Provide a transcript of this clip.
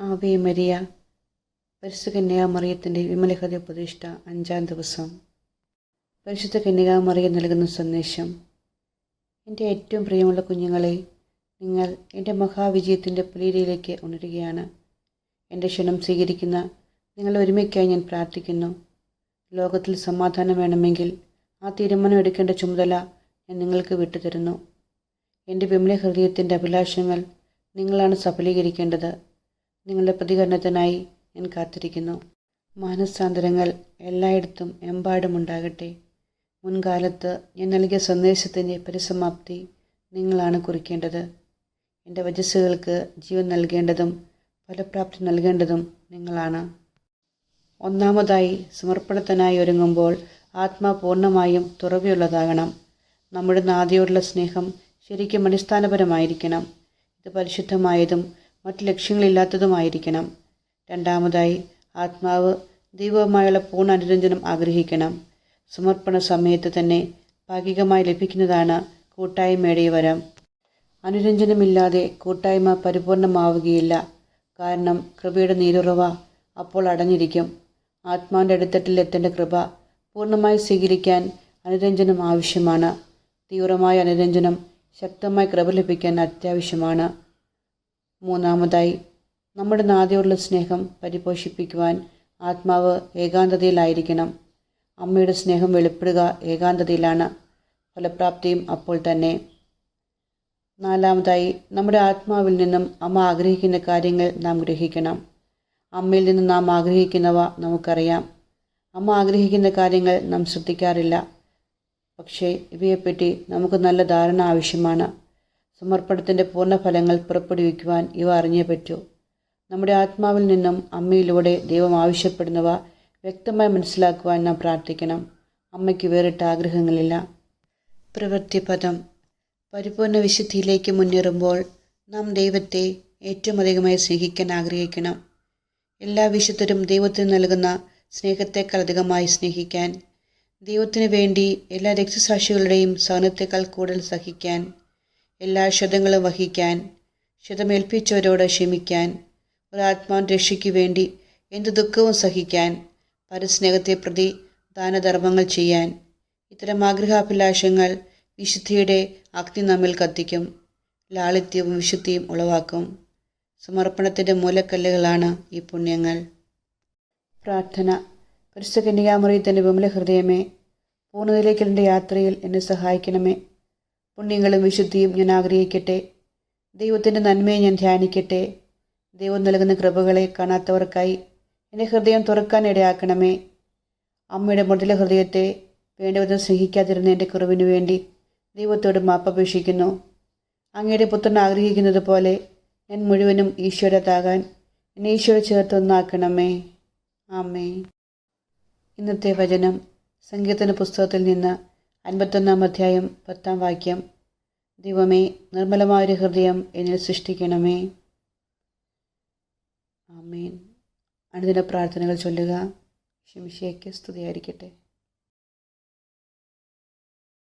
Ave Maria. പരിശുദ്ധ കന്യാമറിയത്തിന്റെ വിമലഹൃദയ പ്രതിഷ്ഠ അഞ്ചാം ദിവസം. പരിശുദ്ധ കന്യകാമറിയം നൽകുന്ന സന്ദേശം. എന്റെ ഏറ്റവും പ്രിയമുള്ള കുഞ്ഞുങ്ങളെ നിങ്ങൾ എന്റെ മഹാവിജയത്തിന്റെ പുലീരയിലേക്ക് ഉണരുകയാണ്. എന്റെ ക്ഷണം സ്വീകരിക്കുന്ന നിങ്ങൾ ഒരുമയ്ക്കായി ഞാൻ പ്രാർത്ഥിക്കുന്നു. ലോകത്തിൽ സമാധാനം വേണമെങ്കിൽ ആ തീരുമാനം എടുക്കേണ്ട ചുമതല ഞാൻ നിങ്ങൾക്ക് വിട്ടുതരുന്നു. എന്റെ വിമല ഹൃദയത്തിന്റെ അഭിലാഷങ്ങൾ നിങ്ങളാണ് സഫലീകരിക്കേണ്ടത്. നിങ്ങളുടെ പ്രതികരണത്തിനായി ഞാൻ കാത്തിരിക്കുന്നു. മാനസാന്തരങ്ങൾ എല്ലായിടത്തും എമ്പാടുമുണ്ടാകട്ടെ. മുൻകാലത്ത് ഞാൻ നൽകിയ സന്ദേശത്തിന്റെ പരിസമാപ്തി നിങ്ങളാണ് കുറിക്കേണ്ടത്. എന്റെ വജസ്സുകൾക്ക് ജീവൻ നൽകേണ്ടതും ഫലപ്രാപ്തി നൽകേണ്ടതും നിങ്ങളാണ്. ഒന്നാമതായി സമർപ്പണത്തിനായി ഒരുങ്ങുമ്പോൾ ആത്മാ പൂർണമായും തുറവിയുള്ളതാകണം. നമ്മുടെ നാദിയോടുള്ള സ്നേഹം ശരിക്കും അടിസ്ഥാനപരമായിരിക്കണം. ഇത് പരിശുദ്ധമായതും മറ്റ് ലക്ഷ്യങ്ങളില്ലാത്തതുമായിരിക്കണം. രണ്ടാമതായി ആത്മാവ് ദൈവവുമായുള്ള പൂർണ അനുരഞ്ജനം ആഗ്രഹിക്കണം. സമർപ്പണ സമയത്ത് തന്നെ ഭാഗികമായി ലഭിക്കുന്നതാണ് കൂട്ടായ്മയുടെ വരം. അനുരഞ്ജനമില്ലാതെ കൂട്ടായ്മ പരിപൂർണമാവുകയില്ല. കാരണം കൃപയുടെ നീരുറവ അപ്പോൾ അടഞ്ഞിരിക്കും. ആത്മാവിന്റെ അടിത്തട്ടിൽ എത്തേണ്ട കൃപ പൂർണമായി സ്വീകരിക്കാൻ അനുരഞ്ജനം ആവശ്യമാണ്. തീവ്രമായ അനുരഞ്ജനം ശക്തമായി കൃപ ലഭിക്കാൻ അത്യാവശ്യമാണ്. മൂന്നാമതായി നമ്മുടെ നാദിയോടുള്ള സ്നേഹം പരിപോഷിപ്പിക്കുവാൻ ആത്മാവ് ഏകാന്തതയിലായിരിക്കണം. അമ്മയുടെ സ്നേഹം വെളിപ്പെടുക ഏകാന്തതയിലാണ് ഫലപ്രാപ്തിയും അപ്പോൾ തന്നെ. നാലാമതായി നമ്മുടെ ആത്മാവിൽ നിന്നും അമ്മ ആഗ്രഹിക്കുന്ന കാര്യങ്ങൾ നാം ഗ്രഹിക്കണം. അമ്മയിൽ നിന്ന് നാം ആഗ്രഹിക്കുന്നവ നമുക്കറിയാം. അമ്മ ആഗ്രഹിക്കുന്ന കാര്യങ്ങൾ നാം ശ്രദ്ധിക്കാറില്ല. പക്ഷേ ഇവയെപ്പറ്റി നമുക്ക് നല്ല ധാരണ ആവശ്യമാണ്. സമർപ്പണത്തിന്റെ പൂർണ ഫലങ്ങൾ പുറപ്പെടുവിക്കുവാൻ ഇവ അറിഞ്ഞേ പറ്റൂ നമ്മുടെ ആത്മാവിൽ നിന്നും അമ്മയിലൂടെ ദൈവം ആവശ്യപ്പെടുന്നവ വ്യക്തമായി മനസ്സിലാക്കുവാൻ നാം പ്രാർത്ഥിക്കണം. അമ്മയ്ക്ക് വേറിട്ട ആഗ്രഹങ്ങളില്ല. പ്രവൃത്തിപദം പരിപൂർണ വിശുദ്ധിയിലേക്ക് മുന്നേറുമ്പോൾ നാം ദൈവത്തെ ഏറ്റവും അധികമായി സ്നേഹിക്കാൻ ആഗ്രഹിക്കണം. എല്ലാ വിശുദ്ധരും ദൈവത്തിന് നൽകുന്ന സ്നേഹത്തെക്കാൾ അധികമായി സ്നേഹിക്കാൻ ദൈവത്തിനു വേണ്ടി എല്ലാ രക്തസാക്ഷികളുടെയും സഹനത്തെക്കാൾ കൂടുതൽ സഹിക്കാൻ എല്ലാ ക്ഷതങ്ങളും വഹിക്കാൻ ക്ഷതമേൽപ്പിച്ചവരോട് ക്ഷമിക്കാൻ ഒരാത്മാവിൻ രക്ഷയ്ക്ക് വേണ്ടി എന്ത് ദുഃഖവും സഹിക്കാൻ പരസ്നേഹത്തെ പ്രതി ദാനധർമ്മങ്ങൾ ചെയ്യാൻ. ഇത്തരം ആഗ്രഹാഭിലാഷങ്ങൾ വിശുദ്ധിയുടെ അഗ്നി നമ്മിൽ കത്തിക്കും ലാളിത്യവും വിശുദ്ധിയും ഉളവാക്കും. സമർപ്പണത്തിന്റെ മൂലക്കല്ലുകളാണ് ഈ പുണ്യങ്ങൾ. പ്രാർത്ഥന. പരിശുദ്ധ കന്യകാമറിയത്തിന്റെ വിമല ഹൃദയമേ പൂർണതയിലേക്കുള്ള യാത്രയിൽ എന്നെ സഹായിക്കണമേ. പുണ്യങ്ങളും വിശുദ്ധിയും ഞാൻ ആഗ്രഹിക്കട്ടെ. ദൈവത്തിന്റെ നന്മയെ ഞാൻ ധ്യാനിക്കട്ടെ. ദൈവം നൽകുന്ന കൃപകളെ കാണാത്തവർക്കായി എന്റെ ഹൃദയം തുറക്കാൻ ഇടയാക്കണമേ. അമ്മയുടെ മൃദുല ഹൃദയത്തെ വേണ്ടവിധം സ്നേഹിക്കാതിരുന്ന എന്റെ കുറവിനു വേണ്ടി ദൈവത്തോട് മാപ്പപേക്ഷിക്കുന്നു അങ്ങയുടെ പുത്രൻ ആഗ്രഹിക്കുന്നത് പോലെ ഞാൻ മുഴുവനും ഈശ്വരത്താകാൻ എന്നെ ഈശ്വര ചേർത്തൊന്നാക്കണമേ ആമേ ഇന്നത്തെ വചനം സങ്കീർത്തന പുസ്തകത്തിൽ നിന്ന് അൻപത്തൊന്നാം അധ്യായം പത്താം വാക്യം. ദൈവമേ നിർമ്മലമായൊരു ഹൃദയം എന്നിൽ സൃഷ്ടിക്കണമേ. ആമേൻ. അനുദിന പ്രാർത്ഥനകൾ ചൊല്ലുക. ശിംഷയ്ക്ക് സ്തുതിയായിരിക്കട്ടെ.